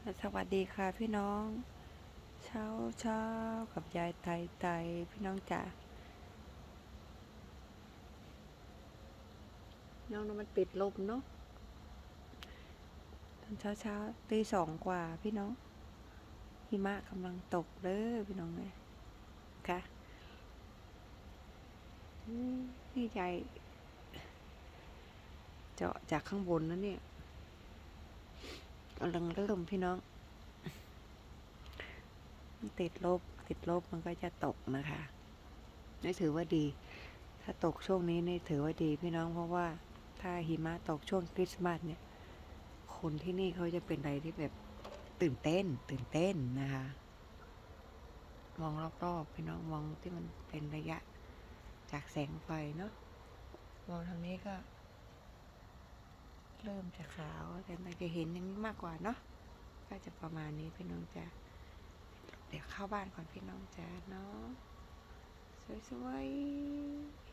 สวัสดีค่ะพี่น้อง เช้าเช้ากับยายไตไตพี่น้องจ๋าน้องน้ำมันปิดลมเนาะตอนเช้าเช้าตีสองกว่าพี่น้องหิมะกำลังตกเด้อพี่น้องเลยค่ะนี่ยายเจาะจากข้างบนนะเนี่ย กำลังเริ่มพี่น้อง ติดลบ ติดลบมันก็จะตกนะคะนี่ถือว่าดี ถ้าตกช่วงนี้นี่ถือว่าดีพี่น้องเพราะว่าถ้าหิมะตกช่วงคริสต์มาสเนี่ย คนที่นี่เขาจะเป็นอะไรที่แบบตื่นเต้น ตื่นเต้นนะคะ มองรอบๆพี่น้องมองที่มันเป็นระยะจากแสงไฟเนาะมองทางนี้ก็ เริ่มจะขาวแต่เราจะเห็นอย่างนี้มากกว่าเนาะก็จะประมาณนี้พี่น้องจะเดี๋ยวเข้าบ้านก่อนพี่น้องจ้าเนาะสวยๆ